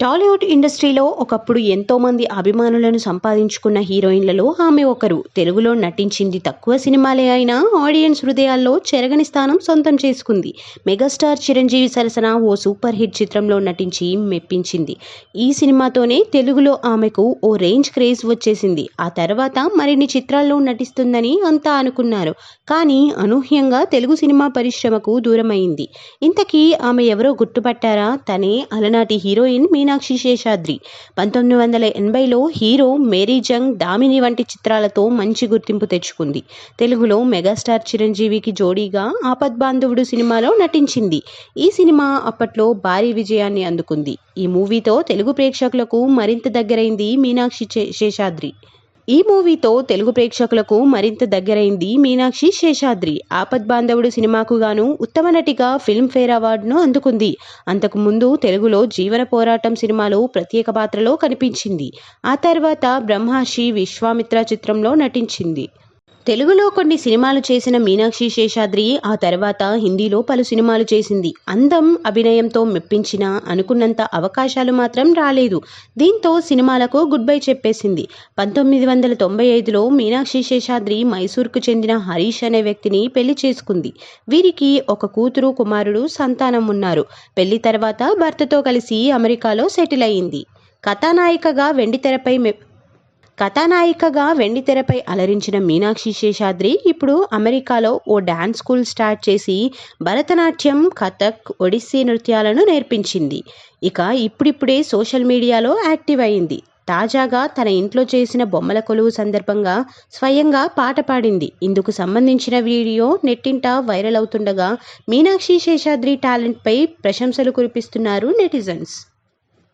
టాలీవుడ్ ఇండస్ట్రీలో ఒకప్పుడు ఎంతోమంది అభిమానులను సంపాదించుకున్న హీరోయిన్లలో ఆమె ఒకరు. తెలుగులో నటించింది తక్కువ సినిమాలే అయినా ఆడియన్స్ హృదయాల్లో చెరగని స్థానం సొంతం చేసుకుంది. మెగాస్టార్ చిరంజీవి సరసన ఓ సూపర్ హిట్ చిత్రంలో నటించి మెప్పించింది. ఈ సినిమాతోనే తెలుగులో ఆమెకు ఓ రేంజ్ క్రేజ్ వచ్చేసింది. ఆ తర్వాత మరిన్ని చిత్రాల్లో నటిస్తుందని అంతా అనుకున్నారు. కానీ అనూహ్యంగా తెలుగు సినిమా పరిశ్రమకు దూరమైంది. ఇంతకీ ఆమె ఎవరో గుర్తుపట్టారా? తనే అలనాటి హీరోయిన్ మీనాక్షి శేషాద్రి. పంతొమ్మిది వందల ఎనభైలో హీరో మేరీ జంగ్ దామిని వంటి చిత్రాలతో మంచి గుర్తింపు తెచ్చుకుంది. తెలుగులో మెగాస్టార్ చిరంజీవికి జోడీగా ఆపద్బాంధవుడు సినిమాలో నటించింది. ఈ సినిమా అప్పట్లో భారీ విజయాన్ని అందుకుంది. ఈ మూవీతో తెలుగు ప్రేక్షకులకు మరింత దగ్గరైంది మీనాక్షి శేషాద్రి. ఈ మూవీతో తెలుగు ప్రేక్షకులకు మరింత దగ్గరైంది మీనాక్షి శేషాద్రి. ఆపద్బాంధవుడు సినిమాకు గాను ఉత్తమ నటిగా ఫిల్మ్ఫేర్ అవార్డును అందుకుంది. అంతకు ముందు తెలుగులో జీవన పోరాటం సినిమాలో ప్రత్యేక పాత్రలో కనిపించింది. ఆ తర్వాత బ్రహ్మాషి విశ్వామిత్ర చిత్రంలో నటించింది. తెలుగులో కొన్ని సినిమాలు చేసిన మీనాక్షి శేషాద్రి ఆ తర్వాత హిందీలో పలు సినిమాలు చేసింది. అందం అభినయంతో మెప్పించిన అనుకున్నంత అవకాశాలు మాత్రం రాలేదు. దీంతో సినిమాలకు గుడ్ బై చెప్పేసింది. పంతొమ్మిది వందల తొంభై ఐదులో మీనాక్షి శేషాద్రి మైసూర్కు చెందిన హరీష్ అనే వ్యక్తిని పెళ్ళి చేసుకుంది. వీరికి ఒక కూతురు కుమారుడు సంతానం ఉన్నారు. పెళ్ళి తర్వాత భర్తతో కలిసి అమెరికాలో సెటిల్ అయింది. కథానాయికగా వెండితెరపై కథానాయికగా వెండితెరపై అలరించిన మీనాక్షి శేషాద్రి ఇప్పుడు అమెరికాలో ఓ డ్యాన్స్ స్కూల్ స్టార్ట్ చేసి భరతనాట్యం కథక్ ఒడిస్సీ నృత్యాలను నేర్పించింది. ఇక ఇప్పుడిప్పుడే సోషల్ మీడియాలో యాక్టివ్ అయింది. తాజాగా తన ఇంట్లో చేసిన బొమ్మల కొలువు సందర్భంగా స్వయంగా పాట పాడింది. ఇందుకు సంబంధించిన వీడియో నెట్టింట వైరల్ అవుతుండగా మీనాక్షి శేషాద్రి టాలెంట్పై ప్రశంసలు కురిపిస్తున్నారు నెటిజన్స్.